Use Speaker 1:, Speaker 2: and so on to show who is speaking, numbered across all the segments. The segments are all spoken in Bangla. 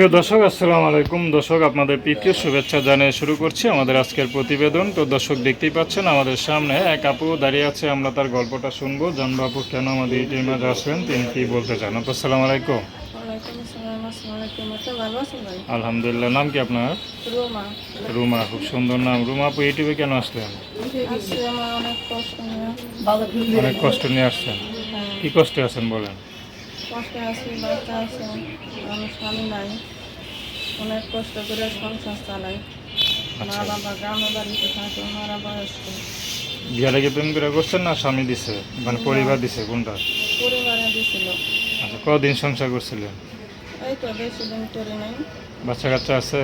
Speaker 1: প্রিয় দর্শক আসসালামু আলাইকুম। দর্শক আপনাদের প্রীতীয় শুভেচ্ছা জানিয়ে শুরু করছি আমাদের আজকের প্রতিবেদন। তো দর্শক দেখতেই পাচ্ছেন আমাদের সামনে এক আপু দাঁড়িয়ে আছে। আমরা তার গল্পটা শুনব। জানব আপু কেন আমাদের এই টিমে আসবেন? তিনি কি বলতে চান? আপু আসসালামু আলাইকুম।
Speaker 2: ওয়ালাইকুম আসসালাম আসসালামু আলাইকুম। আপনি ভালো আছেন ভাই?
Speaker 1: আলহামদুলিল্লাহ। নাম কি আপনার?
Speaker 2: রোমা।
Speaker 1: রুমা খুব সুন্দর নাম। রুমা আপু ইউটিউবে কেন আসলেন?
Speaker 2: আজকে আমার অনেক কষ্ট নিয়ে।
Speaker 1: অনেক কষ্ট নিয়ে আসছেন।
Speaker 2: হ্যাঁ,
Speaker 1: কি কষ্টে আছেন বলেন?
Speaker 2: কষ্টে আছি বাচ্চা আছে আমি স্বামী নাই। অনেক কষ্ট করে সংসার চালাই। মা
Speaker 1: আচ্ছা।
Speaker 2: বাবা গ্রামে বাড়িতে থাকে মারা বয়স্ক।
Speaker 1: বিয়ার আগে প্রেম করে করছেন না স্বামী দিছে? মানে পরিবার দিছে কোনটা?
Speaker 2: পরিবারে দিছিল।
Speaker 1: আচ্ছা কদিন সংসার করছিলেন?
Speaker 2: এই তো বেশি দিন করি নাই।
Speaker 1: বাচ্চা কাচ্চা আছে?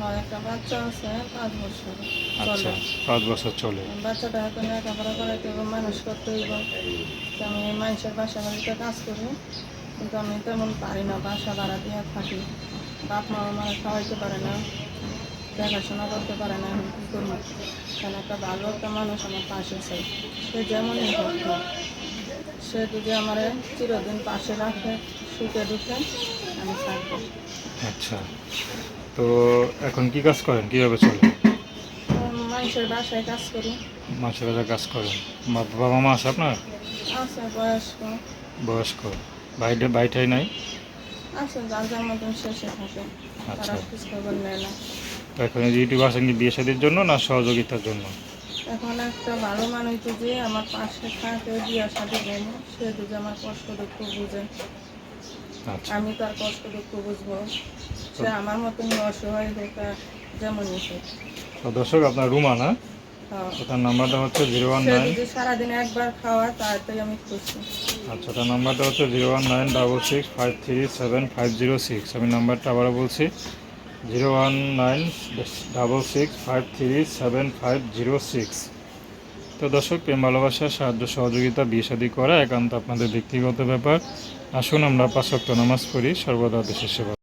Speaker 2: হয় একটা বাচ্চা আছে পাঁচ বছর
Speaker 1: আচ্ছা পাঁচ বছর চলে।
Speaker 2: বাচ্চাটা এখন লেখাপড়া করাইতে মানুষ করতে হইব। আমি মানুষের বাসা বাড়িতে কাজ করি। কিন্তু আমি তেমন পারি না বাসা ভাড়া দিয়ে থাকি। বাপ মা আমার খাওয়াইতে পারে না দেখাশোনা করতে পারে না আমি কী করব? কারণ একটা ভালো একটা মানুষ আমার পাশে চাই সে যেমনই হোক সে যদি আমার চিরদিন পাশে রাখে সুখে দুঃখে আমি থাকব।
Speaker 1: আচ্ছা তো এখন কি কাজ করেন? কীভাবে চলে?
Speaker 2: মানুষের বাসায় কাজ করি।
Speaker 1: মাছের বাজার কাজ করেন। মা- বাবা মা আছে আপনার?
Speaker 2: আছে বয়স্ক।
Speaker 1: বয়স্ক। ভাইটে ভাইটাই নাই?
Speaker 2: আছে যার যার মতন শেষে থাকে।
Speaker 1: আচ্ছা।
Speaker 2: খবর নেয় না।
Speaker 1: এখন ইউটিউব আসেন কি বিয়ে শাদির জন্য না সহযোগিতার জন্য?
Speaker 2: এখন একটা ভালো মানুষ যদি আমার পাশে থাকে বিয়া সাথে দেবো সে যদি আমার কষ্ট দুঃখ বুঝে।
Speaker 1: আচ্ছা।
Speaker 2: আমি তার কষ্ট দুঃখ বুঝব। সে আমার মতনই অসহায় হোক আর যেমনই
Speaker 1: দর্শক আপনার রুমা না? তার নাম্বারটা হচ্ছে জিরো ওয়ান নাইন।
Speaker 2: যদি সারাদিন একবার খাওয়া তাতেই আমি খুশি।
Speaker 1: আচ্ছা তার নাম্বারটা হচ্ছে zero one nine double six five three seven five zero six. আমি নাম্বারটা আবারও বলছি। Zero one nine double six five three seven five zero six. তো দর্শক প্রেম ভালোবাসা সাহায্য সহযোগিতা বিয়ে করা একান্ত আপনাদের ব্যক্তিগত ব্যাপার। আসুন আমরা পাঁচ নামাজ পড়ি সর্বদা দেশের সেবা